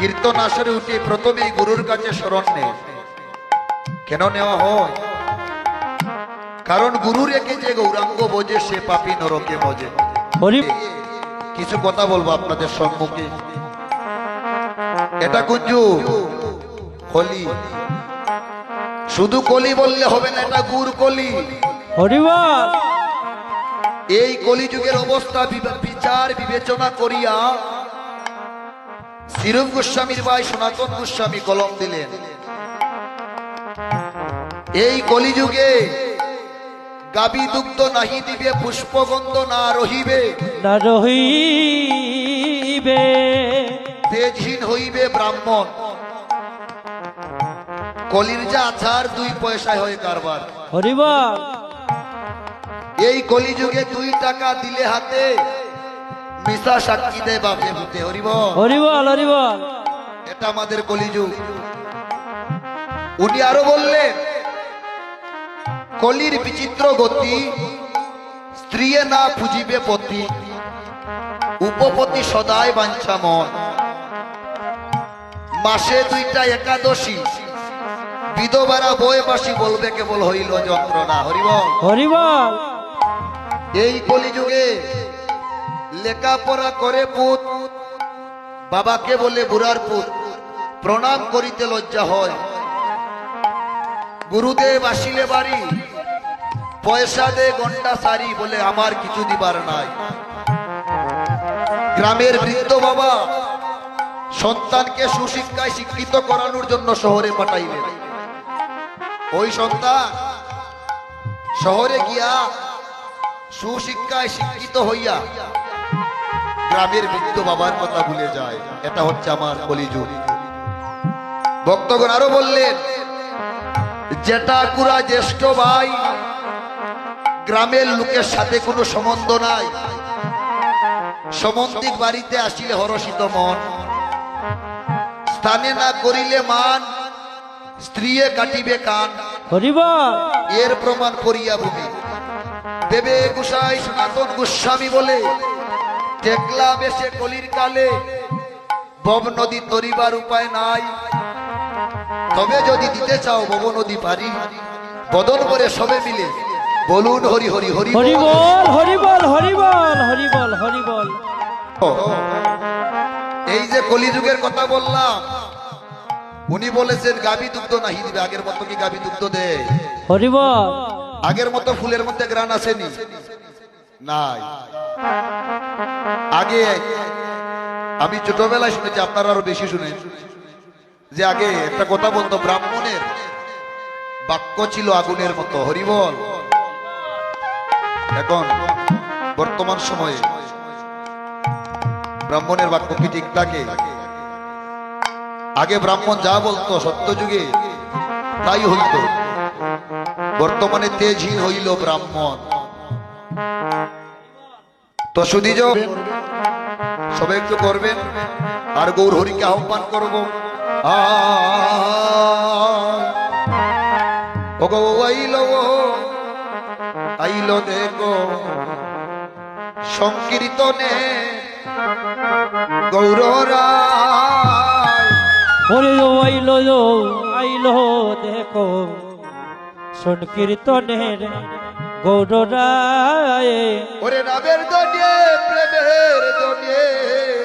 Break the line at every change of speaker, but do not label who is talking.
কীর্তন আসরে উঠে প্রথমেই গুরুর কাছে স্মরণ নেয় কেন নেওয়া হয়? কারণ গুরু রেখে যে গৌরাঙ্গ বোঝে সে পাপি নরকে বোঝে। কিছু কথা বলব আপনাদের সম্মুখে। এটা কুঞ্জু কলি। শুধু কলি বললে হবে না এটা গুড় কলি। এই কলিযুগের অবস্থা বিচার বিবেচনা করিয়া শিরূপ গোস্বামীর ভাই সনাতন গোস্বামী কলম দিলেন। এই কলিযুগে গাবি দুগ্ধ নাহি দিবে পুষ্পগন্ধ না রহিবে।
না রহিবে।
তেজহীন হইবে ব্রাহ্মণ। কলির যা আছার দুই পয়সায় হয় কারবার।
হরিবল।
এই কলিযুগে দুই টাকা দিলে হাতে মিশা সাক্ষী দেয় বাপে ভূতে হরিব।
হরিবল হরিবল
এটা আমাদের কলিযুগ। উনি আরও বললেন কলির বিচিত্র গতি স্ত্রী না পুজিবে পতি। উপপতি সদায় বাঞ্ছা মন। মাসে দুইটা একাদশী। বিধবারা বয়ে বাসি বলবে কেবল হইল যন্ত্রণা। হরিবল
হরিবল
এই কলিযুগে লেখাপড়া করে পুত। বাবাকে বলে, বুড়ার পুত, প্রণাম করিতে লজ্জা হয়। গুরুদেব আসিলে বাড়ি, পয়সা দে ঘণ্টা সারি বলে আমার কিছু দিবার নাই। গ্রামের বৃদ্ধ বাবা সন্তানকে সুশিক্ষায় শিক্ষিত করানোর জন্য শহরে পাঠাইলেন। ওই সন্তান শহরে গিয়া সুশিক্ষায় শিক্ষিত হইয়া গ্রামের বৃদ্ধ বাবার কথা ভুলে যায়। এটা হচ্ছে আমার কলিযুগ। ভক্তগণ আরও বললেন যেটা কুরা জ্যেষ্ঠ ভাই গ্রামের লোকের সাথে কোনো সম্বন্ধ নাই। সমন্দিক বাড়িতে আসিলে হরষিত মন। স্থানে না করিলে মান স্ত্রীয়ে কাটিবে কান। এর প্রমাণ করিয়া ভূমি দেবে গুসাই সনাতন গোস্বামী বলে টেকলা বেশে কলির কালে বব নদী তরিবার উপায় নাই। তবে যদি দিতে চাও বব নদী পারি বদল করে সবে মিলে বলুন হরি হরি হরি হরি বল।
হরিবল হরিবল হরিবল হরিবল হরিবল।
এই যে কলিযুগের কথা বললাম উনি বলেছেন গাবি দুগ্ধ নাহি দিবে। আগের মতো কি গাবি দুগ্ধ দেয়?
হরিবল।
আগের মতো ফুলের মধ্যে গ্রান আসেনি। নাই। আগে আমি ছোটবেলায় শুনেছি, আপনারা আরও বেশি শুনেন, যে আগে একটা কথা বলতো, ব্রাহ্মণের বাক্য ছিল আগুনের মতো। হরিবল এখন বর্তমান সময়ে ব্রাহ্মণের বাক্য কি ঠিক থাকে? আগে ব্রাহ্মণ যা বলতো সত্য যুগে তাই হইতো। বর্তমানে তেজহীন হইল ব্রাহ্মণ। তো সুদীজ সবাই একটু করবেন। আর গৌর হরিকে আহ্বান করব। আইল আইল দেখো। সংকীর্তনে গৌরায়
হরি আইলো আইলো দেখো। সংকীর্তনের গৌরায়
ওরে রাবের দনিয়ে প্রেমের দনিয়ে।